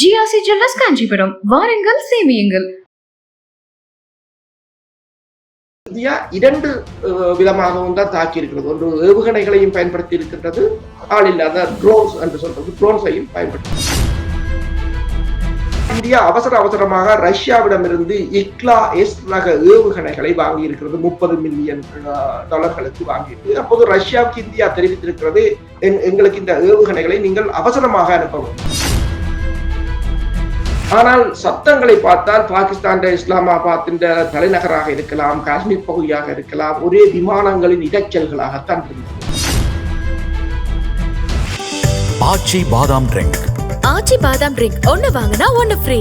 GRC jewellers Kanchipuram. வாருங்கள் சேமியுங்கள். India இரண்டு விதமாகவும் தான் தாக்கி இருக்கிறது ஒன்று ஏவுகணைகளையும் பயன்படுத்தி இருக்கின்றது ஆள் இல்லாத ட்ரோன்ஸ் என்று சொல்றது ட்ரோன்ஸையும் பயன்படுத்தி இந்தியா அவசர அவசரமாக ரஷ்யாவிடமிருந்து இக்லா எஸ் ரக ஏவுகணைகளை வாங்கி இருக்கிறது முப்பது மில்லியன் டாலர்களுக்கு வாங்கியிருக்கு. அப்போது ரஷ்யாவுக்கு இந்தியா தெரிவித்திருக்கிறது "எங்- எங்களுக்கு இந்த ஏவுகணைகளை நீங்கள் அவசரமாக அனுப்ப வேண்டும். ஆனால் சத்தங்களை பார்த்தால் பாகிஸ்தான் இஸ்லாமாபாத்தின் தலைநகராக இருக்கலாம் காஷ்மீர் பகுதியாக இருக்கலாம் ஒரே விமானங்களின் இரைச்சல்களாகத்தான் இருந்தது. ஆச்சி பாதாம் ட்ரிங்க். ஆச்சி பாதாம் ட்ரிங்க். ஒன்னு வாங்கினா ஒன்னு ஃப்ரீ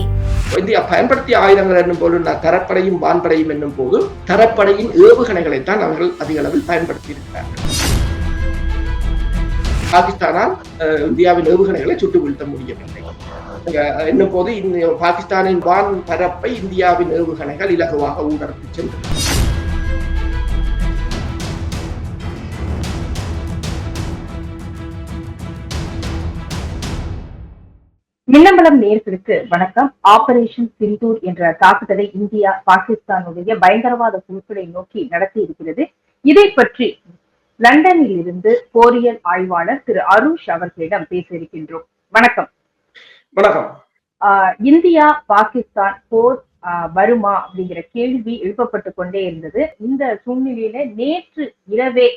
இந்தியா பயன்படுத்திய ஆயுதங்கள் என்னும் போது நான் தரப்படையும் வான்படையும் என்னும் போது தரப்படையின் ஏவுகணைகளைத்தான் அவர்கள் அதிக அளவில் பயன்படுத்தி இருக்கிறார்கள் பாகிஸ்தானால் இந்தியாவின் ஏவுகணைகளை சுட்டு வீழ்த்த முடியவில்லை. என்னும் போது பாகிஸ்தானின் வான் பரப்பை இந்தியாவின் ஏவுகணைகள் இலகுவாக ஊடறுத்து சென்றது மின்னம்பலம் நேர்களுக்கு வணக்கம். ஆபரேஷன் சிந்தூர் என்ற தாக்குதலை இந்தியா பாகிஸ்தானுடைய பயங்கரவாத குழுக்களை நோக்கி நடத்தி இருக்கிறது. இதை பற்றி லண்டனில் இருந்து போரியல் ஆய்வாளர் திரு அருஷ் அவர்களிடம் பேச இருக்கின்றோம். வணக்கம். வணக்கம். இந்தியா பாகிஸ்தான் போர் வருமா அப்படிங்கிற கேள்வி எழுப்பப்பட்டு கொண்டே இருந்தது. இந்த சூழ்நிலையில நேற்று இரவே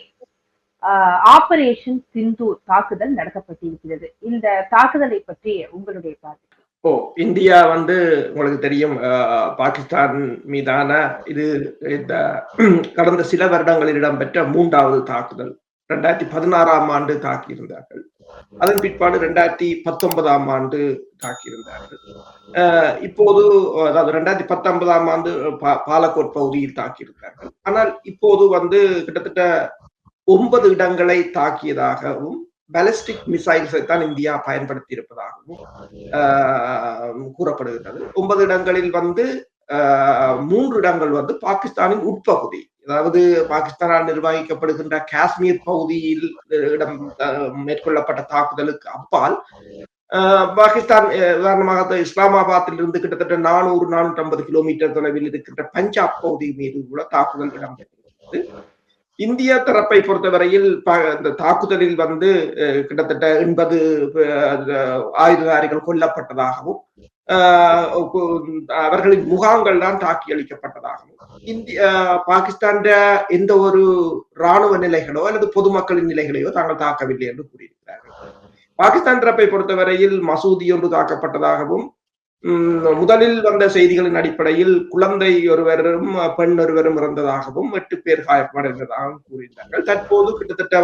ஆபரேஷன் சிந்தூர் தாக்குதல் நடத்தப்பட்டிருக்கிறது. இந்த தாக்குதலை பற்றி உங்களுடைய பார்வை ஓ இந்தியா வந்து உங்களுக்கு தெரியும் பாகிஸ்தான் மீதான இது இந்த கடந்த சில வருடங்களில் இடம்பெற்ற மூன்றாவது தாக்குதல். ரெண்டாயிரத்தி பதினாறாம் ஆண்டு தாக்கியிருந்தார்கள். அதன் பிற்பாடு ரெண்டாயிரத்தி பத்தொன்பதாம் ஆண்டு தாக்கியிருந்தார்கள். இப்போது அதாவது ரெண்டாயிரத்தி பத்தொன்பதாம் ஆண்டு பாலக்கோட் பகுதியில் தாக்கியிருந்தார்கள். ஆனால் இப்போது வந்து கிட்டத்தட்ட ஒன்பது இடங்களை தாக்கியதாகவும் பாலிஸ்டிக் மிசைல்ஸை தான் இந்தியா பயன்படுத்தி இருப்பதாகவும் ஆஹ் கூறப்படுகிறது ஒன்பது இடங்களில் வந்து ஆஹ் மூன்று இடங்கள் வந்து பாகிஸ்தானின் உட்பகுதி அதாவது பாகிஸ்தானால் நிர்வகிக்கப்படுகின்ற காஷ்மீர் பகுதியில் இடம் மேற்கொள்ளப்பட்ட தாக்குதலுக்கு அப்பால் ஆஹ் பாகிஸ்தான் உதாரணமாக இஸ்லாமாபாத்தில் இருந்து கிட்டத்தட்ட நானூறு நானூற்றி ஐம்பது கிலோமீட்டர் தொலைவில் இருக்கின்ற பஞ்சாப் பகுதி மீது கூட தாக்குதல் இடம்பெற்றிருக்கிறது. இந்திய தரப்பை பொறுத்தவரையில் ப- இந்த தாக்குதலில் வந்து கிட்டத்தட்ட எண்பது ஆயுததாரிகள் கொல்லப்பட்டதாகவும் அவர்களின் முகாம்கள் தான் தாக்கி அளிக்கப்பட்டதாகவும் இந்திய பாகிஸ்தான் எந்த ஒரு ராணுவ நிலைகளோ அல்லது பொதுமக்களின் நிலைகளையோ தாங்கள் தாக்கவில்லை என்று கூறியிருக்கிறார்கள். பாகிஸ்தான் தரப்பை பொறுத்தவரையில் மசூதி ஒன்று தாக்கப்பட்டதாகவும் முதலில் வந்த செய்திகளின் அடிப்படையில் குழந்தை ஒருவரும் பெண் ஒருவரும் இறந்ததாகவும் எட்டு பேர் காயப்படைந்ததாகவும் கூறினார்கள் தற்போது கிட்டத்தட்ட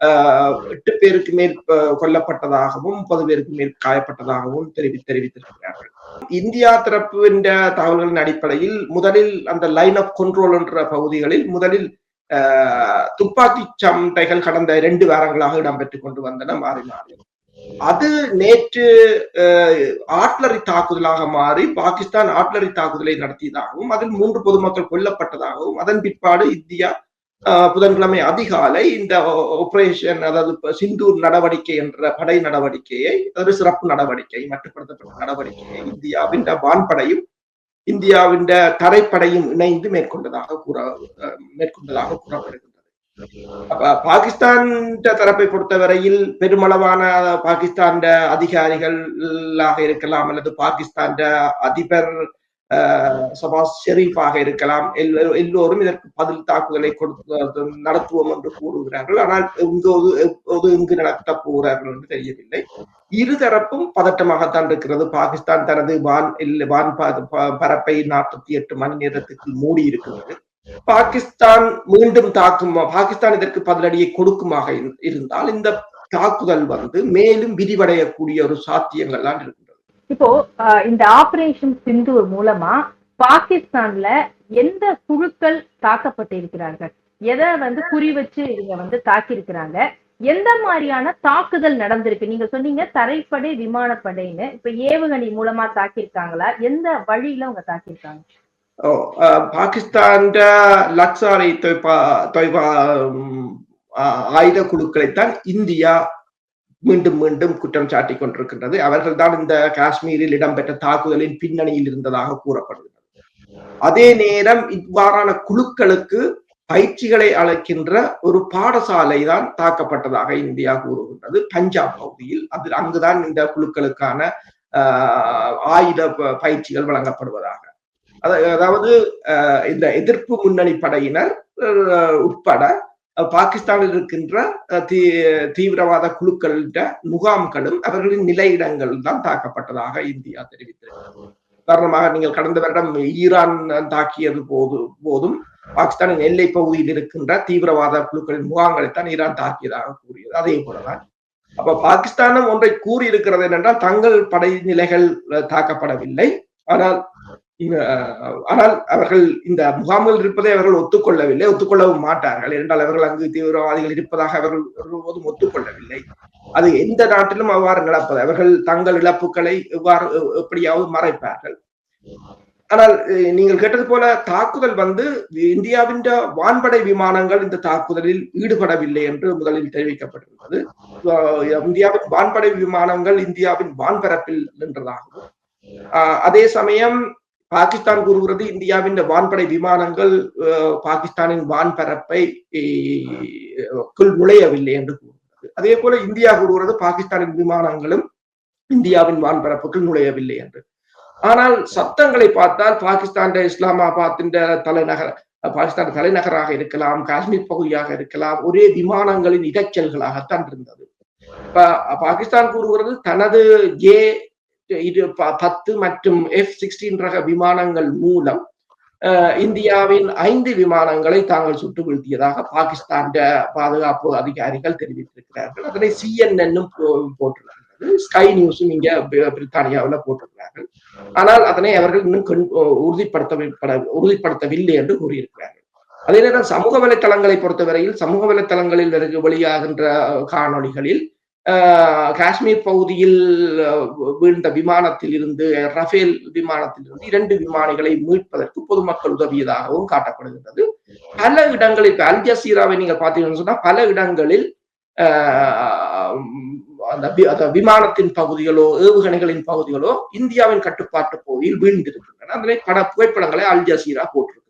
ஆஹ், எட்டு பேருக்கு மேல் கொல்லப்பட்டதாகவும் முப்பது பேருக்கு மேல் காயப்பட்டதாகவும் தெரிவி தெரிவித்திருக்கிறார்கள். இந்தியா தரப்பின் தகவல்களின் அடிப்படையில் முதலில் அந்த லைன் ஆஃப் கண்ட்ரோல் என்ற பகுதிகளில் முதலில் ஆஹ், துப்பாக்கி சண்டைகள் கடந்த இரண்டு வாரங்களாக இடம்பெற்றுக் கொண்டு வந்தன மாறி மாறி. அது நேற்று ஆட்லரி தாக்குதலாக மாறி பாகிஸ்தான் ஆட்லரி தாக்குதலை நடத்தியதாகவும் அதில் மூன்று பொதுமக்கள் கொல்லப்பட்டதாகவும் அதன் பிற்பாடு இந்தியா புதன்கிழமை அதிகாலை இந்த ஆபரேஷன் அதாவது சிந்தூர் நடவடிக்கை என்ற படை நடவடிக்கையை அதாவது சிறப்பு நடவடிக்கை மட்டுப்படுத்தப்பட்ட நடவடிக்கையை இந்தியாவின் வான்படையும் இந்தியாவின் தரைப்படையும் இணைந்து மேற்கொண்டதாக கூற மேற்கொண்டதாக கூறப்படுகிறது. பாகிஸ்தான் தரப்பை பொறுத்தவரையில் பெருமளவான பாகிஸ்தான் அதிகாரிகளாக இருக்கலாம் அல்லது பாகிஸ்தான் அதிபர் சபாஸ் ஷெரீஃபாக இருக்கலாம். எல்லோரும் இதற்கு பதில் தாக்குதலை கொடுத்து நடத்துவோம் என்று கூறுகிறார்கள். ஆனால் எங்கோது எப்போது எங்கு நடத்த போகிறார்கள் என்று தெரியவில்லை. இருதரப்பும் பதட்டமாகத்தான் இருக்கிறது. பாகிஸ்தான் தனது வான் வான் பரப்பை நாற்பத்தி எட்டு மணி நேரத்துக்கு மூடி இருக்கிறது பாகிஸ்தான் மீண்டும் தாக்கும் பாகிஸ்தான் இதற்கு பதிலடியை கொடுக்குமாக இருந்தால் இந்த தாக்குதல் வந்து மேலும் விரிவடையக்கூடிய ஒரு சாத்தியங்கள்லாம் இருக்கின்றது. இப்போ ஆஹ் இந்த ஆபரேஷன் சிந்து மூலமா பாகிஸ்தான்ல எந்த குழுக்கள் தாக்கப்பட்டிருக்கிறார்கள்? எதை வந்து குறி வச்சு இவங்க வந்து தாக்கியிருக்கிறாங்க? எந்த மாதிரியான தாக்குதல் நடந்திருக்கு? நீங்க சொன்னீங்க தரைப்படை விமானப்படைன்னு. இப்ப ஏவுகணை மூலமா தாக்கியிருக்காங்களா? எந்த வழியில அவங்க தாக்கியிருக்காங்க? Oh, uh, பாகிஸ்தான் லக்சாரை ஆயுத குழுக்களைத்தான் இந்தியா மீண்டும் மீண்டும் குற்றம் சாட்டிக் கொண்டிருக்கின்றது. அவர்கள்தான் இந்த காஷ்மீரில் இடம்பெற்ற தாக்குதலின் பின்னணியில் இருந்ததாக கூறப்படுகிறது. அதே நேரம் இவ்வாறான குழுக்களுக்கு பயிற்சிகளை அளிக்கின்ற ஒரு பாடசாலை தான் தாக்கப்பட்டதாக இந்தியா கூறுகின்றது. பஞ்சாப் பகுதியில். அதில் அங்குதான் இந்த குழுக்களுக்கான ஆஹ், ஆயுத பயிற்சிகள் வழங்கப்படுவதாக. அதாவது இந்த எதிர்ப்பு முன்னணி படையினர் உட்பட பாகிஸ்தானில் இருக்கின்ற தீ தீவிரவாத குழுக்களிட முகாம்களும் அவர்களின் நிலையிடங்கள் தான் தாக்கப்பட்டதாக இந்தியா தெரிவித்திருக்கிறது. காரணமாக நீங்கள் கடந்த வருடம் ஈரான் தாக்கியது போது போதும் பாகிஸ்தானின் எல்லை பகுதியில் இருக்கின்ற தீவிரவாத குழுக்களின் முகாம்களைத்தான் ஈரான் தாக்கியதாக கூறியது. அதே போலதான் அப்ப பாகிஸ்தானும் ஒன்றை கூறியிருக்கிறது என்னென்றால் தங்கள் படை நிலைகள் தாக்கப்படவில்லை. ஆனால் ஆனால் அவர்கள் இந்த முகாம்கள் இருப்பதை அவர்கள் ஒத்துக்கொள்ளவில்லை ஒத்துக்கொள்ளவும் மாட்டார்கள். என்றால் அவர்கள் அங்கு தீவிரவாதிகள் இருப்பதாக அவர்கள் ஒருபோதும் ஒத்துக்கொள்ளவில்லை. அது எந்த நாட்டிலும் அவ்வாறு நடப்பது. அவர்கள் தங்கள் இழப்புகளை எவ்வாறு எப்படியாவது மறைப்பார்கள். ஆனால் நீங்கள் கேட்டது போல தாக்குதல் வந்து இந்தியாவின் வான்படை விமானங்கள் இந்த தாக்குதலில் ஈடுபடவில்லை என்று முதலில் தெரிவிக்கப்பட்டிருந்தது. இந்தியாவின் வான்படை விமானங்கள் இந்தியாவின் வான்பரப்பில் நின்றதாகவும் அதே சமயம் பாகிஸ்தான் கூறுகிறது இந்தியாவின் வான்படை விமானங்கள் பாகிஸ்தானின் வான்பரப்பை நுழையவில்லை என்று கூறுகிறது. அதே போல இந்தியா கூறுகிறது பாகிஸ்தானின் விமானங்களும் இந்தியாவின் வான்பரப்புக்குள் நுழையவில்லை என்று. ஆனால் சத்தங்களை பார்த்தால் பாகிஸ்தான் இஸ்லாமாபாத்தின் தலைநகர் பாகிஸ்தான் தலைநகராக இருக்கலாம் காஷ்மீர் பகுதியாக இருக்கலாம் ஒரே விமானங்களின் இரைச்சல்களாகத்தான் இருந்தது. பாகிஸ்தான் கூறுகிறது தனது ஜே இது பத்து மற்றும் எஃப் சிக்ஸ்டீன் ரக விமானங்கள் மூலம் இந்தியாவின் ஐந்து விமானங்களை தாங்கள் சுட்டு வீழ்த்தியதாக பாகிஸ்தான் பாதுகாப்பு அதிகாரிகள் தெரிவித்திருக்கிறார்கள். அதனை சிஎன்என்னும் போட்டிருக்கிறது ஸ்கை நியூஸும் இங்க பிரித்தானியாவில் போட்டிருக்கிறார்கள். ஆனால் அதனை அவர்கள் இன்னும் கண்- உறுதிப்படுத்த உறுதிப்படுத்தவில்லை என்று கூறியிருக்கிறார்கள். அதே நேரம் சமூக வலைத்தளங்களை பொறுத்தவரையில் சமூக வலைத்தளங்களில் வெளியாகின்ற காணொளிகளில் காஷ்மீர் பகுதியில் வீழ்ந்த விமானத்தில் இருந்து ரஃபேல் விமானத்தில் இருந்து இரண்டு விமானிகளை மீட்பதற்கு பொதுமக்கள் உதவியதாகவும் காட்டப்படுகின்றது. பல இடங்களில் இப்ப அல் ஜசீராவை நீங்க பாத்தீங்கன்னு சொன்னா பல இடங்களில் ஆஹ், அந்த விமானத்தின் பகுதிகளோ ஏவுகணைகளின் பகுதிகளோ இந்தியாவின் கட்டுப்பாட்டு பகுதியில் வீழ்ந்திருக்கின்றன. அதனை பட புகைப்படங்களை அல் ஜசீரா போட்டிருக்கிறது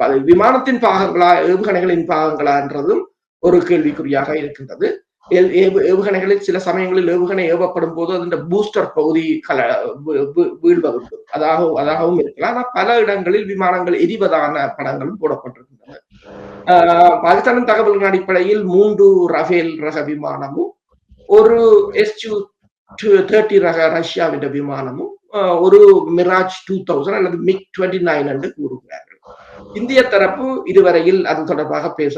அது விமானத்தின் பாகங்களா ஏவுகணைகளின் பாகங்களா என்றதும் ஒரு கேள்விக்குறியாக இருக்கின்றது. ஏவுகணைகளில் சில சமயங்களில் ஏவுகணை ஏவப்படும் போது அதன் பூஸ்டர் பகுதி கல வீ- அதாகவும் வீழ்வதுண்டு அதாக அதாகவும் இருக்கலாம். ஆனால் பல இடங்களில் விமானங்கள் எரிவதான படங்களும் போடப்பட்டிருக்கின்றன. ஆஹ் பாகிஸ்தானின் தகவல்களின் அடிப்படையில் மூன்று ரஃபேல் ரக விமானமும் ஒரு எஸ்யூ தேர்ட்டி ரக ரஷ்யாவின் விமானமும் ஆஹ் ஒரு மிராஜ் டூ தௌசண்ட் அல்லது மிக் டுவெண்ட்டி நைன் என்று கூறுகிறார் இந்திய தரப்பு இதுவரையில் அது தொடர்பாக பேச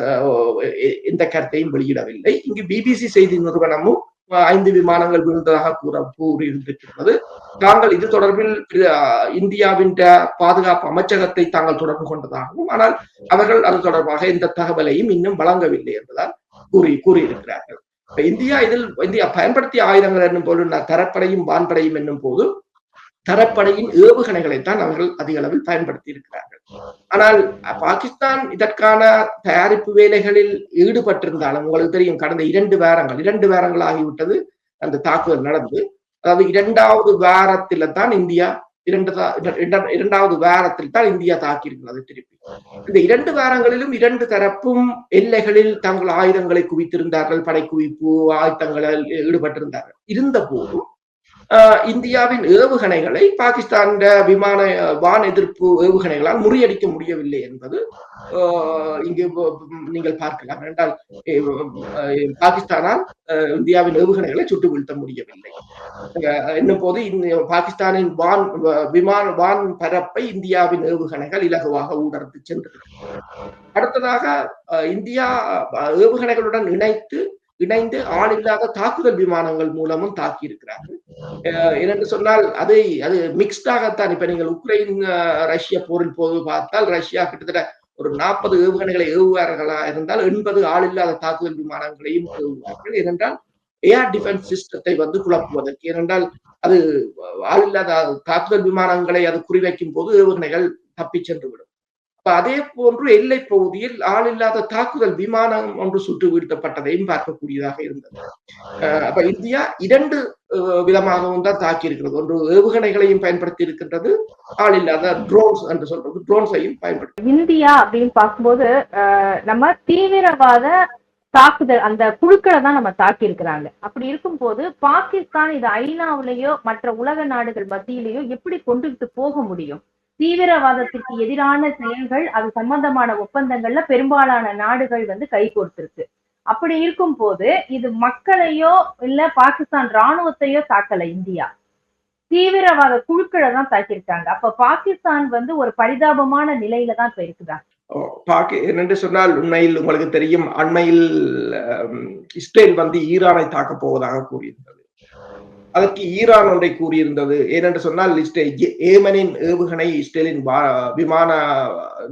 எந்த கருத்தையும் வெளியிடவில்லை. இங்கு பிபிசி செய்தி நிறுவனமும் ஐந்து விமானங்கள் விழுந்ததாக கூற கூறியிருந்திருக்கிறது. தாங்கள் இது தொடர்பில் ஆஹ் இந்தியாவின் பாதுகாப்பு அமைச்சகத்தை தாங்கள் தொடர்பு கொண்டதாகவும் ஆனால் அவர்கள் அது தொடர்பாக எந்த தகவலையும் இன்னும் வழங்கவில்லை என்பதால் கூறி கூறியிருக்கிறார்கள். இந்தியா இதில் இந்தியா பயன்படுத்திய ஆயுதங்கள் என்னும் போது தரப்படையும் வான்படையும் என்னும் போது தரப்படையின் ஏவுகணைகளைத்தான் அவர்கள் அதிக அளவில் பயன்படுத்தி இருக்கிறார்கள் ஆனால் பாகிஸ்தான் இதற்கான தயாரிப்பு வேலைகளில் ஈடுபட்டிருந்தாலும் உங்களுக்கு தெரியும் கடந்த இரண்டு வாரங்கள் இரண்டு வாரங்கள் ஆகிவிட்டது அந்த தாக்குதல் நடந்து. அதாவது இரண்டாவது வாரத்தில தான் இந்தியா இரண்டு இரண்டாவது வாரத்தில் தான் இந்தியா தாக்கியிருக்கிறது திருப்பி. இந்த இரண்டு வாரங்களிலும் இரண்டு தரப்பும் எல்லைகளில் தங்கள் ஆயுதங்களை குவித்திருந்தார்கள் படை குவிப்பு ஆயுதங்களில் ஈடுபட்டிருந்தார்கள். இருந்த போதும் இந்தியாவின் ஏவுகணைகளை பாகிஸ்தான் விமான வான் எதிர்ப்பு ஏவுகணைகளால் முறியடிக்க முடியவில்லை என்பது இங்கு நீங்கள் பார்க்கலாம். என்றால் பாகிஸ்தானால் இந்தியாவின் ஏவுகணைகளை சுட்டு வீழ்த்த முடியவில்லை. என்னும் போது இந்த பாகிஸ்தானின் வான் விமான வான் பரப்பை இந்தியாவின் ஏவுகணைகள் இலகுவாக ஊடர்ந்து சென்றது அடுத்ததாக அஹ், இந்தியா ஏவுகணைகளுடன் இணைத்து இணைந்து ஆளில்லாத தாக்குதல் விமானங்கள் மூலமும் தாக்கி இருக்கிறார்கள் என்னென்று சொன்னால் அதை அது மிக்ஸ்டாகத்தான் இப்ப நீங்கள் உக்ரைன் ரஷ்ய போரின் போது பார்த்தால் ரஷ்யா கிட்டத்தட்ட ஒரு நாற்பது ஏவுகணைகளை ஏவுவார்களா இருந்தால் எண்பது ஆளில்லாத தாக்குதல் விமானங்களையும் ஏவுவார்கள். ஏனென்றால் ஏர் டிஃபென்ஸ் சிஸ்டத்தை வந்து குழப்புவதற்கு ஏனென்றால் அது ஆளில்லாத தாக்குதல் விமானங்களை அது குறிவைக்கும் போது ஏவுகணைகள் தப்பிச் சென்று விடும். அதே போன்று எல்லை பகுதியில் ஆள் இல்லாத தாக்குதல் விமானம் ஒன்று சுட்டு வீழ்த்தப்பட்டதையும் பார்க்கக்கூடியதாக இருந்தது. அப்ப இந்தியா இரண்டு விதமாகவும் தான் தாக்கி இருக்கிறது ஒன்று ஏவுகணைகளையும் பயன்படுத்தி இருக்கின்றது ஆள் இல்லாத ட்ரோன்ஸ் என்று சொல்றது ட்ரோன்ஸையும் பயன்படுத்தி இந்தியா அப்படின்னு பார்க்கும்போது நம்ம தீவிரவாத தாக்குதல் அந்த குழுக்களை தான் நம்ம தாக்கி இருக்கிறாங்க அப்படி இருக்கும்போது பாகிஸ்தான் இது ஐநாவிலேயோ மற்ற உலக நாடுகள் மத்தியிலேயோ எப்படி கொண்டுகிட்டு போக முடியும்? தீவிரவாதத்திற்கு எதிரான செயல்கள் அது சம்பந்தமான ஒப்பந்தங்கள்ல பெரும்பாலான நாடுகள் வந்து கை கோர்த்திருக்கு அப்படி இருக்கும் போது இது மக்களையோ இல்ல பாகிஸ்தான் ராணுவத்தையோ தாக்கல இந்தியா. தீவிரவாத குழுக்களை தான் தாக்கியிருக்காங்க. அப்ப பாகிஸ்தான் வந்து ஒரு பரிதாபமான நிலையில தான் இப்ப இருக்குதா? பாக்கி என்று சொன்னால் உண்மையில் உங்களுக்கு தெரியும் அண்மையில் இஸ்ரேல் வந்து ஈரானை தாக்கப் போவதாக கூறியிருந்தது. அதற்கு ஈரான் ஒன்றை கூறியிருந்தது. ஏனென்று சொன்னால் ஏமனின் ஏவுகணை இஸ்ரேலின் விமான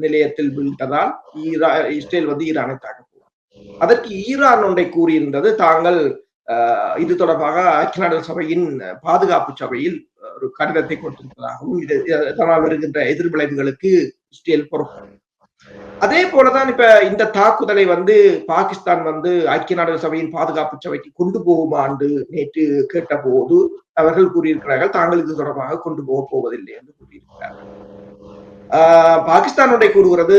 நிலையத்தில் விழுந்ததால் ஈரா இஸ்ரேல் வந்து ஈரானை தாக்கப் போகும் அதற்கு ஈரான் ஒன்றை கூறியிருந்தது தாங்கள் இது தொடர்பாக ஐக்கிய நாடுகள் சபையின் பாதுகாப்பு சபையில் ஒரு கடிதத்தை கொடுத்திருப்பதாகவும் இது இதனால் வருகின்ற எதிர்விளைவுகளுக்கு இஸ்ரேல் பொறுப்பு. அதே போலதான் இப்ப இந்த தாக்குதலை வந்து பாகிஸ்தான் வந்து ஐக்கிய நாடுகள் சபையின் பாதுகாப்பு சபைக்கு கொண்டு போகுமா என்று நேற்று கேட்ட போது அவர்கள் கூறியிருக்கிறார்கள் தாங்கள் இது தொடர்பாக கொண்டு போக போவதில்லை என்று கூறியிருக்கிறார்கள் பாகிஸ்தானுடைய கூறுகிறது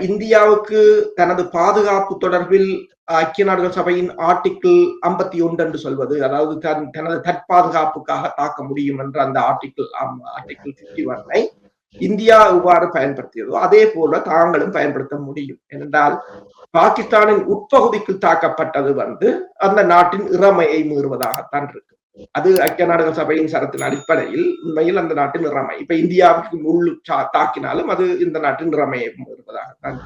இந்தியாவுக்கு தனது பாதுகாப்பு தொடர்பில் ஐக்கிய நாடுகள் சபையின் ஆர்டிக்கிள் ஐம்பத்தி ஒன்று என்று சொல்வது அதாவது தன் தனது தற்பாதுகாப்புக்காக தாக்க முடியும் என்ற அந்த ஆர்டிக்கிள் ஆர்டிக்கிள் பிப்டி ஒன்னை இந்தியா எவ்வாறு பயன்படுத்தியதோ அதே போல தாங்களும் பயன்படுத்த முடியும். என்றால் பாகிஸ்தானின் உட்பகுதிக்கு தாக்கப்பட்டது வந்து அந்த நாட்டின் இறமையை மீறுவதாகத்தான் இருக்கு. அது ஐக்கிய நாடுகள் சபையின் சரத்தின் அடிப்படையில் உண்மையில் அந்த நாட்டின் இறமை. இப்ப இந்தியாவுக்கு உள் சா- தாக்கினாலும் அது இந்த நாட்டின் இறமையை மீறுவதாகத்தான்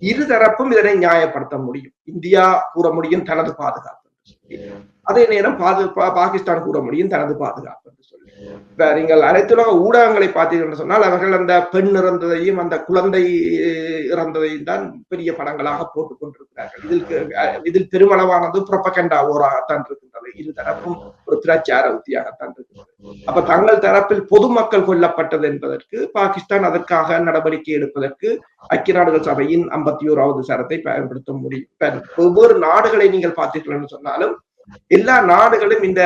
இருதரப்பும் இதனை நியாயப்படுத்த முடியும். இந்தியா கூற முடியும் தனது பாதுகாப்பு அதே நேரம் பாதுகா பாகிஸ்தான் கூற முடியும் தனது பாதுகாப்பு. நீங்கள் அனைத்துலக ஊடகங்களை பார்த்தீர்கள் என்று சொன்னால் அவர்கள் அந்த பெண் இறந்ததையும் அந்த குழந்தை இறந்ததையும் தான் பெரிய படங்களாக போட்டுக் கொண்டிருக்கிறார்கள். இதில் இதில் பெருமளவானது புரப்பகண்டா ஓராகத்தான் இருக்கின்றது. இரு தரப்பும் ஒரு பிரச்சார உத்தியாகத்தான் இருக்கிறது அப்ப தங்கள் தரப்பில் பொதுமக்கள் கொல்லப்பட்டது என்பதற்கு பாகிஸ்தான் அதற்காக நடவடிக்கை எடுப்பதற்கு ஐக்கிய நாடுகள் சபையின் ஐம்பத்தி ஓராவது சரத்தை பயன்படுத்த முடியும் ஒவ்வொரு நாடுகளை நீங்கள் பார்த்தீர்கள் என்று சொன்னாலும் எல்லா நாடுகளும் இந்த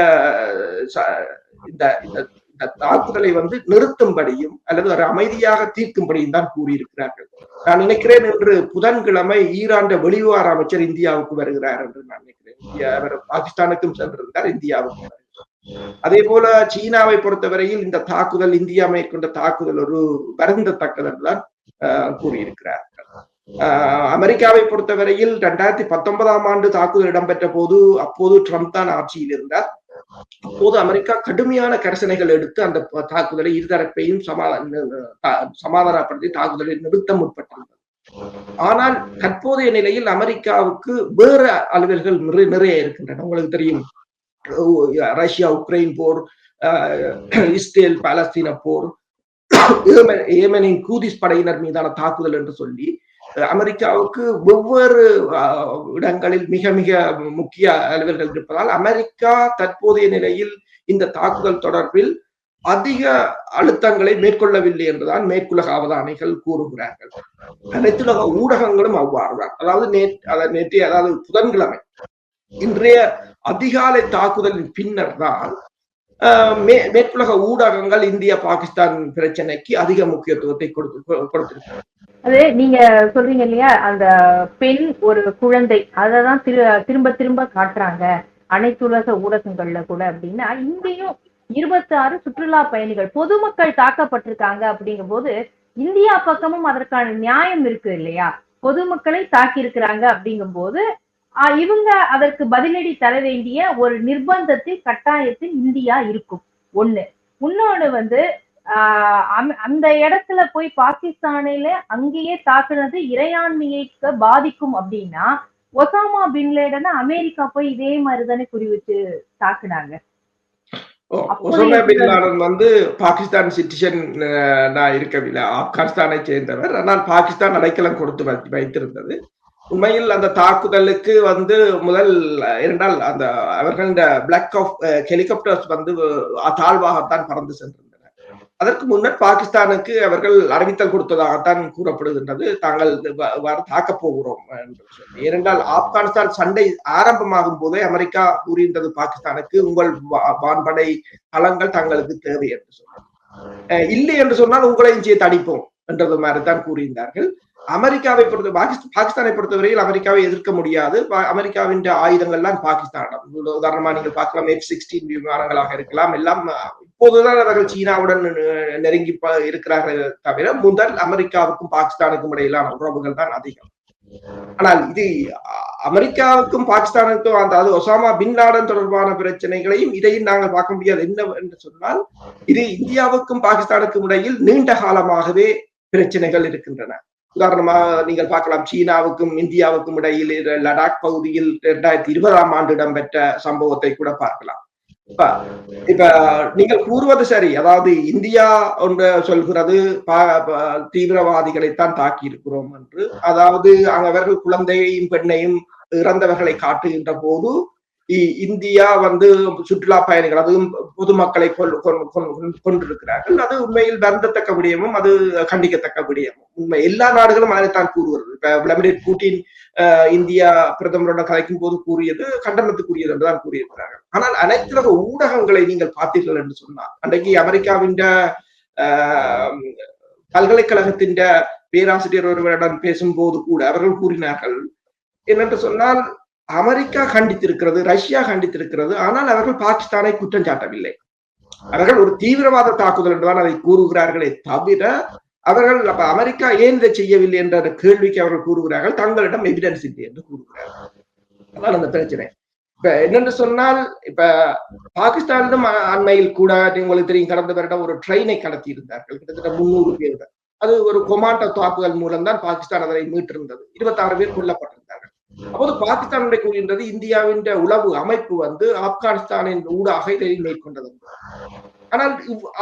இந்த இந்த- தாக்குதலை வந்து நிறுத்தும்படியும் அல்லது ஒரு அமைதியாக தீர்க்கும்படியும் தான் கூறியிருக்கிறார்கள். நான் நினைக்கிறேன் என்று புதன்கிழமை ஈரான் வெளிவிவகார அமைச்சர் இந்தியாவுக்கு வருகிறார் என்று நான் நினைக்கிறேன். அவர் பாகிஸ்தானுக்கும் சென்றிருந்தார் இந்தியாவுக்கும் அதே போல சீனாவை பொறுத்தவரையில் இந்த தாக்குதல் இந்தியா மேற்கொண்ட தாக்குதல் ஒரு வருந்தத்தக்கது என்றுதான் ஆஹ், கூறியிருக்கிறார்கள் ஆஹ், அமெரிக்காவை பொறுத்தவரையில் இரண்டாயிரத்தி பத்தொன்பதாம் ஆண்டு தாக்குதல் இடம்பெற்ற போது அப்போது ட்ரம்ப் தான் ஆட்சியில் இருந்தார். அப்போது அமெரிக்கா கடுமையான கரிசனைகள் எடுத்து அந்த தாக்குதலை இருதரப்பையும் சமாதான சமாதானப்படுத்தி தாக்குதலை நிறுத்த முற்பட்டிருந்தது ஆனால் தற்போதைய நிலையில் அமெரிக்காவுக்கு வேறு அலுவல்கள் நிறைய நிறைய இருக்கின்றன. உங்களுக்கு தெரியும் ரஷ்யா உக்ரைன் போர் இஸ்ரேல் பாலஸ்தீன போர் ஏமனின் கூதிஸ் படையினர் மீதான தாக்குதல் என்று சொல்லி அமெரிக்காவுக்கு வெவ்வேறு இடங்களில் மிக மிக முக்கிய அலுவல்கள் இருப்பதால் அமெரிக்கா தற்போதைய நிலையில் இந்த தாக்குதல் தொடர்பில் அதிக அழுத்தங்களை மேற்கொள்ளவில்லை என்றுதான் மேற்குலக அவதானிகள் கூறுகிறார்கள். அனைத்துலக ஊடகங்களும் அவ்வாறுதான். அதாவது நேற்று அதாவது நேற்றைய அதாவது புதன்கிழமை இன்றைய அதிகாலை தாக்குதலின் பின்னர் தான் மே- மேற்குலக ஊடகங்கள் இந்தியா பாகிஸ்தான் பிரச்சனைக்கு அதிக முக்கியத்துவத்தை கொடுத்து கொடுத்திருக்கிறது. அது நீங்க சொல்றீங்க இல்லையா? அந்த பெண் ஒரு குழந்தை அததான் திரு திரும்ப திரும்ப காட்டுறாங்க. அனைத்துலக ஊடகங்கள்ல கூட அப்படின்னா இங்கேயும் இருபத்தி ஆறு சுற்றுலா பயணிகள் பொதுமக்கள் தாக்கப்பட்டிருக்காங்க அப்படிங்கும்போது இந்தியா பக்கமும் அதற்கான நியாயம் இருக்கு இல்லையா? பொதுமக்களை தாக்கி இருக்கிறாங்க அப்படிங்கும்போது போது இவங்க அதற்கு பதிலடி தர வேண்டிய ஒரு நிர்பந்தத்தில் கட்டாயத்தில் இந்தியா இருக்கும். ஒண்ணு. இன்னொன்னு வந்து ஆஹ் அந்த இடத்துல போய் பாகிஸ்தானில அங்கேயே தாக்குனது இறையாண்மையை பாதிக்கும் அப்படின்னா ஒசாமா பின் லேடனை அமெரிக்கா போய் இதே மாதிரி தானே குறி வச்சு தாக்குனாங்க ஒசாமா பின். லாடன் வந்து பாகிஸ்தான் சிட்டிசன் நான் இருக்கவில்லை. ஆப்கானிஸ்தானை சேர்ந்தவர். ஆனால் பாகிஸ்தான் அடைக்கலம் கொடுத்து வைத்திருந்தது. உண்மையில் அந்த தாக்குதலுக்கு வந்து முதல் இரண்டால் அந்த அவர்கள் இந்த பிளாக் ஆஃப் ஹெலிகாப்டர்ஸ் வந்து தாழ்வாகத்தான் பறந்து சென்றிருந்தனர் அதற்கு முன்னர் பாகிஸ்தானுக்கு அவர்கள் அறிவித்தல் கொடுத்ததாகத்தான் கூறப்படுகின்றது. தாங்கள் தாக்கப் போகிறோம் என்று ஏனென்றால் ஆப்கானிஸ்தான் சண்டை ஆரம்பமாகும் போதே அமெரிக்கா கூறியிருந்தது பாகிஸ்தானுக்கு உங்கள் வான்படை தளங்கள் தங்களுக்கு தேவை என்று சொன்னார். அஹ் இல்லை என்று சொன்னால் உங்களை சேர்த்து தடிப்போம் என்றது மாதிரி தான் கூறியிருந்தார்கள். அமெரிக்காவை பொறுத்த பாகிஸ்தானை பொறுத்தவரையில் அமெரிக்காவை எதிர்க்க முடியாது. அமெரிக்காவின் ஆயுதங்கள்லாம் பாகிஸ்தானிடம் உதாரணமா நீங்கள் பார்க்கலாம் எஃப் சிக்ஸ்டீன் விமானங்களாக இருக்கலாம். எல்லாம் இப்போதுதான் அவர்கள் சீனாவுடன் நெருங்கி இருக்கிறார்கள் தவிர முதல் அமெரிக்காவுக்கும் பாகிஸ்தானுக்கும் இடையிலான உறவுகள் தான் அதிகம். ஆனால் இது அமெரிக்காவுக்கும் பாகிஸ்தானுக்கும் அதாவது ஒசாமா பின் லாடன் தொடர்பான பிரச்சனைகளையும் இதையும் நாங்கள் பார்க்க முடியாது. என்ன என்று சொன்னால் இது இந்தியாவுக்கும் பாகிஸ்தானுக்கும் இடையில் நீண்ட காலமாகவே பிரச்சனைகள் இருக்கின்றன. உதாரணமாக நீங்கள் பார்க்கலாம் சீனாவுக்கும் இந்தியாவுக்கும் இடையில் லடாக் பகுதியில் இரண்டாயிரத்தி இருபதாம் ஆண்டு இடம்பெற்ற சம்பவத்தை கூட பார்க்கலாம். இப்ப இப்ப நீங்கள் கூறுவது சரி. அதாவது இந்தியா ஒன்று சொல்கிறது தீவிரவாதிகளைத்தான் தாக்கி இருக்கிறோம் என்று. அதாவது அவர்கள் குழந்தையையும் பெண்ணையும் இறந்தவர்களை காட்டுகின்ற போது இந்தியா வந்து சுற்றுலா பயணிகள் அதுவும் பொதுமக்களை கொண்டிருக்கிறார்கள் அது உண்மையில் வருந்தத்தக்க விடயமும் அது கண்டிக்கத்தக்க விடயமும். உண்மை. எல்லா நாடுகளும் அதைத்தான் கூறுகிறது. இப்ப விளாடிமிர் பூட்டின் இந்தியா பிரதமரோட கலைக்கும் போது கூறியது கண்டனத்துக்குரியது என்றுதான் கூறியிருக்கிறார்கள். ஆனால் அனைத்துலக ஊடகங்களை நீங்கள் பார்த்தீர்கள் என்று சொன்னால் அன்றைக்கு அமெரிக்காவின் ஆஹ், பல்கலைக்கழகத்தின் பேராசிரியர் ஒருவரிடம் பேசும்போது கூட அவர்கள் கூறினார்கள். என்னென்று சொன்னால் அமெரிக்கா கண்டித்திருக்கிறது ரஷ்யா கண்டித்திருக்கிறது ஆனால் அவர்கள் பாகிஸ்தானை குற்றம் சாட்டவில்லை. அவர்கள் ஒரு தீவிரவாத தாக்குதல் என்றுதான் அதை கூறுகிறார்களே தவிர அவர்கள் அப்ப அமெரிக்கா ஏன் இதை செய்யவில்லை என்ற கேள்விக்கு அவர்கள் கூறுகிறார்கள் தங்களிடம் எவிடன்ஸ் இல்லை என்று கூறுகிறார்கள். அதான் அந்த பிரச்சனை. இப்ப என்னென்று சொன்னால் இப்ப பாகிஸ்தானிலும் அண்மையில் கூட உங்களுக்கு தெரியும் கடந்த வருடம் ஒரு ட்ரெயினை கடத்தி இருந்தார்கள் கிட்டத்தட்ட முன்னூறு பேர்கள் அது ஒரு கொமாண்டோ தாக்குதல் மூலம் தான் பாகிஸ்தான் அதனை மீட்டிருந்தது. இருபத்தாறு பேர் கொல்லப்பட்டிருந்தார்கள். அப்போது பாகிஸ்தான் கூறுகின்றது இந்தியாவின் உளவு அமைப்பு வந்து ஆப்கானிஸ்தானின் ஊடாக இதை மேற்கொண்டது. ஆனால்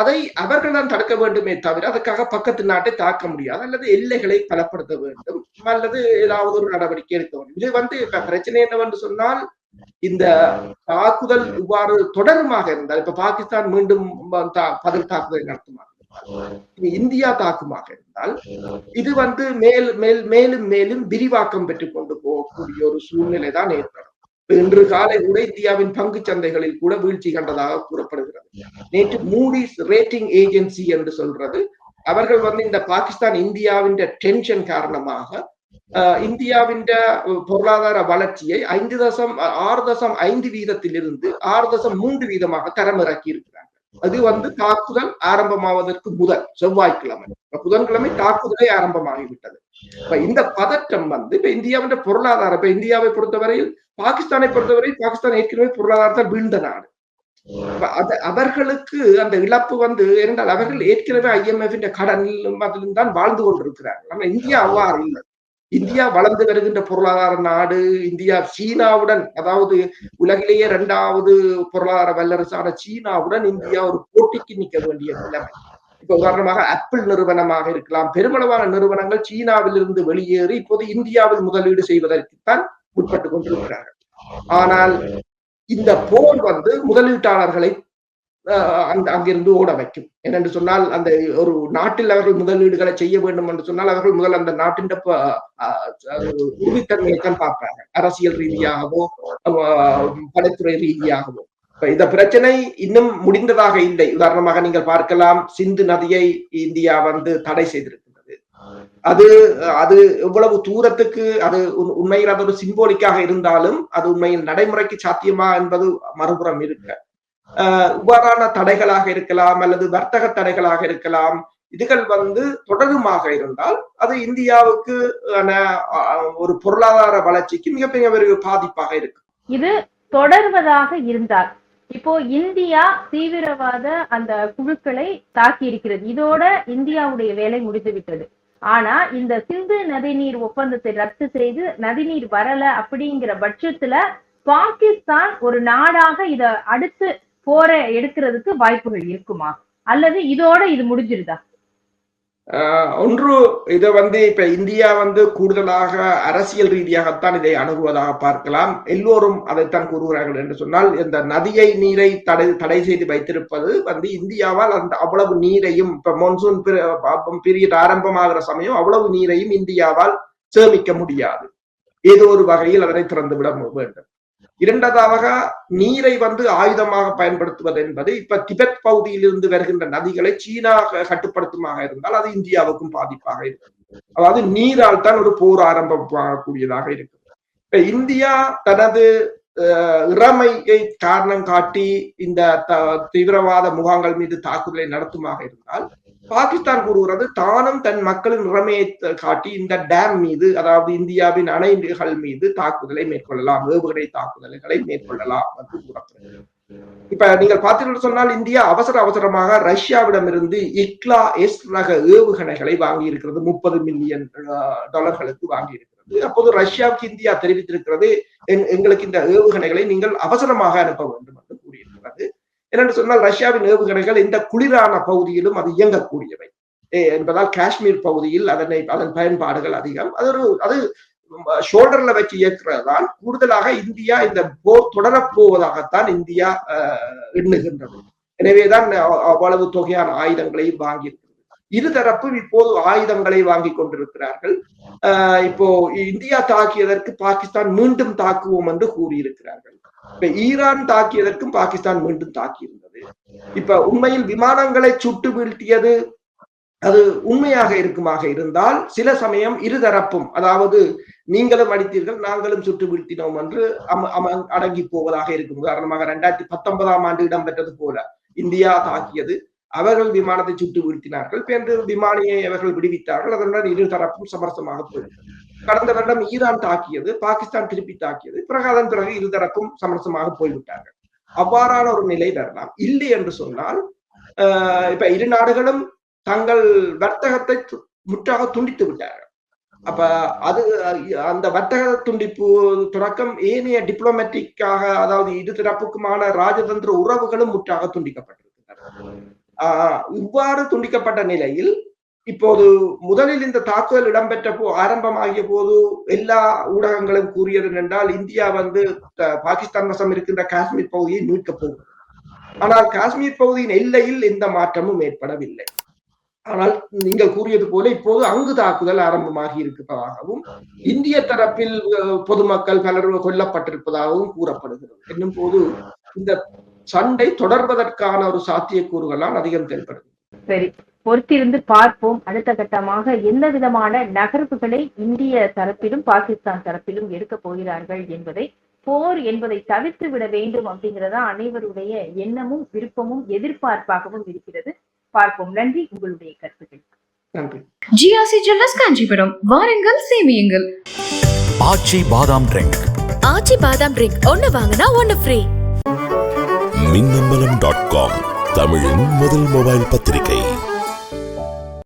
அதை அவர்கள் தான் தடுக்க வேண்டுமே தவிர அதற்காக பக்கத்து நாட்டை தாக்க முடியாது அல்லது எல்லைகளை பலப்படுத்த வேண்டும் அல்லது ஏதாவது ஒரு நடவடிக்கை எடுக்க வேண்டும். இது வந்து இப்ப பிரச்சனை என்னவென்று சொன்னால் இந்த தாக்குதல் இவ்வாறு தொடருமாக இருந்தால் இப்ப பாகிஸ்தான் மீண்டும் பதில் தாக்குதலை நடத்துமா? இந்தியா தாக்குமாக இருந்தால் இது வந்து மேல் மேல் மேலும் மேலும் விரிவாக்கம் பெற்றுக் கொண்டு போகக்கூடிய ஒரு சூழ்நிலை தான் ஏற்படும். இன்று காலை கூட இந்தியாவின் பங்கு சந்தைகளில் கூட வீழ்ச்சி கண்டதாக கூறப்படுகிறது. நேற்று மூடிஸ் ரேட்டிங் ஏஜென்சி என்று சொல்றது அவர்கள் வந்து இந்த பாகிஸ்தான் இந்தியாவின் டென்ஷன் காரணமாக இந்தியாவின் பொருளாதார வளர்ச்சியை ஐந்து தசம் ஆறு தசம் ஐந்து வீதத்திலிருந்து ஆறு தசம் மூன்று வீதமாக தரமிறக்கி இருக்கிறார் அது வந்து தாக்குதல் ஆரம்பமாவதற்கு முதல் செவ்வாய்க்கிழமை. இப்ப புதன்கிழமை தாக்குதலே ஆரம்பமாகிவிட்டது. இப்ப இந்த பதற்றம் வந்து இப்ப இந்தியாவின் பொருளாதாரம் இப்ப இந்தியாவை பொறுத்தவரையில் பாகிஸ்தானை பொறுத்தவரை பாகிஸ்தான் ஏற்கனவே பொருளாதாரத்தில் வீழ்ந்த நாடு. அது அவர்களுக்கு அந்த இழப்பு வந்து என்றால் அவர்கள் ஏற்கனவே ஐஎம்எஃப் கடனிலும் அதிலும் தான் வாழ்ந்து கொண்டிருக்கிறார்கள். ஆனா இந்தியா அவ்வாறு இல்லை. இந்தியா வளர்ந்து வருகின்ற பொருளாதார நாடு இந்தியா சீனாவுடன் அதாவது உலகிலேயே இரண்டாவது பொருளாதார வல்லரசான சீனாவுடன் இந்தியா ஒரு போட்டிக்கு நிற்க வேண்டிய நிலைமை. இப்ப உதாரணமாக ஆப்பிள் நிறுவனமாக இருக்கலாம். பெருமளவான நிறுவனங்கள் சீனாவில் இருந்து வெளியேறி இப்போது இந்தியாவில் முதலீடு செய்வதற்குத்தான் முற்பட்டு கொண்டிருக்கிறார்கள். ஆனால் இந்த போர் வந்து முதலீட்டாளர்களை அந்த அங்கிருந்து ஓட வைக்கும். ஏனென்று சொன்னால் அந்த ஒரு நாட்டில் அவர்கள் முதலீடுகளை செய்ய வேண்டும் என்று சொன்னால் அவர்கள் முதல் அந்த நாட்டின் ப- உறுதித்தன்மையை தான் பார்ப்பாங்க அரசியல் ரீதியாகவோ படைத்துறை ரீதியாகவோ. இந்த பிரச்சனை இன்னும் முடிந்ததாக இல்லை. உதாரணமாக நீங்கள் பார்க்கலாம் சிந்து நதியை இந்தியா வந்து தடை செய்திருக்கின்றது. அது அது எவ்வளவு தூரத்துக்கு அது உண்- உண்மையில் அது ஒரு சிம்போலிக்காக இருந்தாலும் அது உண்மையில் நடைமுறைக்கு சாத்தியமா என்பது மறுபுறம் இருக்க. ஆஹ் தடைகளாக இருக்கலாம் அல்லது வர்த்தக தடைகளாக இருக்கலாம். இதுகள் வந்து தொடருமாக இருந்தால் அது இந்தியாவுக்கு ஒரு பொருளாதார வளர்ச்சிக்கு மிகப்பெரிய ஒரு பாதிப்பாக இருக்கு இது தொடர்வதாக இருந்தால் இப்போ இந்தியா தீவிரவாத அந்த குழுக்களை தாக்கி இருக்கிறது. இதோட இந்தியாவுடைய வேலை முடிந்துவிட்டது ஆனா இந்த சிந்து நதிநீர் ஒப்பந்தத்தை ரத்து செய்து நதிநீர் வரல அப்படிங்கிற பட்சத்துல பாகிஸ்தான் ஒரு நாடாக இத அடுத்து போற எடுக்கிறதுக்கு வாய்ப்புகள் இருக்குமா? அல்லது இதோட இது முடிஞ்சிருதா? ஆஹ் ஒன்று இதை வந்து இப்ப இந்தியா வந்து கூடுதலாக அரசியல் ரீதியாகத்தான் இதை அணுகுவதாக பார்க்கலாம். எல்லோரும் அதைத்தான் கூறுகிறார்கள் என்று சொன்னால் இந்த நதியை நீரை தடை தடை செய்து வைத்திருப்பது வந்து இந்தியாவால் அந்த அவ்வளவு நீரையும் இப்ப மான்சூன் பீரியட் ஆரம்பமாகிற சமயம் அவ்வளவு நீரையும் இந்தியாவால் சேமிக்க முடியாது. ஏதோ ஒரு வகையில் அதனை திறந்து விட வேண்டும். இரண்டதாக நீரை வந்து ஆயுதமாக பயன்படுத்துவது என்பது இப்ப திபெத் பகுதியிலிருந்து வருகின்ற நதிகளை சீனா கட்டுப்படுத்துமாக இருந்தால் அது இந்தியாவுக்கும் பாதிப்பாக இருக்கும். அதாவது நீரால் தான் ஒரு போர் ஆரம்பமாகக்கூடியதாக இருக்கும். இப்ப இந்தியா தனது இறமையை காரணம் காட்டி இந்த த- தீவிரவாத முகாம்கள் மீது தாக்குதலை நடத்துமாக இருந்தால் பாகிஸ்தான் கூறுகிறது தானும் தன் மக்களின் இறமையை காட்டி இந்த டேம் மீது அதாவது இந்தியாவின் அணைகள் மீது தாக்குதலை மேற்கொள்ளலாம் ஏவுகணை தாக்குதல்களை மேற்கொள்ளலாம் என்று கூறப்படுகிறது. இப்ப நீங்கள் பார்த்தீர்கள் சொன்னால் இந்தியா அவசர அவசரமாக ரஷ்யாவிடமிருந்து இக்லா எஸ் ரக ஏவுகணைகளை வாங்கி இருக்கிறது முப்பது மில்லியன் டாலர்களுக்கு வாங்கி இருக்கிறது அப்போது ரஷ்யாவுக்கு இந்தியா தெரிவித்திருக்கிறது எங்- எங்களுக்கு இந்த ஏவுகணைகளை நீங்கள் அவசரமாக அனுப்ப வேண்டும் என்று கூறியிருக்கிறது. என்னென்று சொன்னால் ரஷ்யாவின் ஏவுகணைகள் இந்த குளிரான பகுதியிலும் அது இயங்கக்கூடியவை. ஏ, என்பதால் காஷ்மீர் பகுதியில் அதனை அதன் பயன்பாடுகள் அதிகம். அது ஒரு அது ஷோல்டர்ல வச்சு இயக்குறதுதான். கூடுதலாக இந்தியா இந்த போர் தொடரப் போவதாகத்தான் இந்தியா எண்ணுகின்றது. எனவேதான் அவ்வளவு தொகையான ஆயுதங்களையும் வாங்கியிருக்கிறது. இருதரப்பும் இப்போது ஆயுதங்களை வாங்கி கொண்டிருக்கிறார்கள். இப்போ இந்தியா தாக்கியதற்கு பாகிஸ்தான் மீண்டும் தாக்குவோம் என்று கூறியிருக்கிறார்கள். இப்ப ஈரான் தாக்கியதற்கும் பாகிஸ்தான் மீண்டும் தாக்கியிருந்தது. இப்ப உண்மையில் விமானங்களை சுட்டு வீழ்த்தியது அது உண்மையாக இருக்குமாக இருந்தால் சில சமயம் இருதரப்பும் அதாவது நீங்களும் அடித்தீர்கள் நாங்களும் சுட்டு வீழ்த்தினோம் என்று அம- அம- அடங்கி போவதாக இருக்கும். உதாரணமாக ரெண்டாயிரத்தி பத்தொன்பதாம் ஆண்டு இடம்பெற்றது போல இந்தியா தாக்கியது. அவர்கள் விமானத்தை சுட்டு வீழ்த்தினார்கள் பிறகு விமானியை அவர்கள் விடுவித்தார்கள். அதனுடன் இரு தரப்பும் சமரசமாக போயிருக்கிறது கடந்த வருடம் ஈரான் தாக்கியது பாகிஸ்தான் திருப்பி தாக்கியது. பிறகு அதன் பிறகு இருதரப்பும் சமரசமாக போய்விட்டார்கள். அவ்வாறான ஒரு நிலை வரலாம். இல்லை என்று சொன்னால் ஆஹ் இப்ப இரு நாடுகளும் தங்கள் வர்த்தகத்தை முற்றாக துண்டித்து விட்டார்கள். அப்ப அது அந்த வர்த்தக துண்டிப்பு தொடக்கம் ஏனைய டிப்ளமேட்டிக்காக அதாவது இரு தரப்புக்குமான ராஜதந்திர உறவுகளும் முற்றாக துண்டிக்கப்பட்டிருக்கின்றன. ஆஹ் இவ்வாறு துண்டிக்கப்பட்ட நிலையில் இப்போது முதலில் இந்த தாக்குதல் இடம்பெற்ற போ ஆரம்பமாகிய போது எல்லா ஊடகங்களும் கூறியது என்றால் இந்தியா வந்து பாகிஸ்தான் வசம் இருக்கின்ற காஷ்மீர் பகுதியை மீட்கப் போகும். ஆனால் காஷ்மீர் பகுதியின் எல்லையில் எந்த மாற்றமும் ஏற்படவில்லை. ஆனால் நீங்கள் கூறியது போல இப்போது அங்கு தாக்குதல் ஆரம்பமாகி இருப்பதாகவும் இந்திய தரப்பில் பொதுமக்கள் பலர் கொல்லப்பட்டிருப்பதாகவும் கூறப்படுகிறது. என்னும் போது இந்த சண்டை தொடர்வதற்கான ஒரு சாத்தியக்கூறுகள்லாம் அதிகம் தென்படுது சரி. பொறுத்திருந்து பார்ப்போம். அடுத்த கட்டமாக எந்த விதமான நகர்வுகளை இந்திய தரப்பிலும் பாகிஸ்தான் தரப்பிலும் எடுக்க போகிறார்கள் என்பதை போர் என்பதை தவிர்த்து விட வேண்டும் அப்படிங்கிறதா அனைவருடைய எண்ணமும் விருப்பமும் எதிர்பார்ப்பாகவும் இருக்கிறது. பார்ப்போம். நன்றி. உங்களுடைய கருத்துக்கள். நன்றி. ஜிஆர்சி ஜுவல்லர்ஸ் காஞ்சிபுரம் வாருங்கள் சேமியுங்கள். ஆச்சி பாதாம் ட்ரிங்க். ஆச்சி பாதாம் ட்ரிங்க். ஒன்னு வாங்கினா ஒன்னு ஃப்ரீ மின்னம்பலம் டாட் காம் தமிழின் முதல் மொபைல் பத்திரிகை.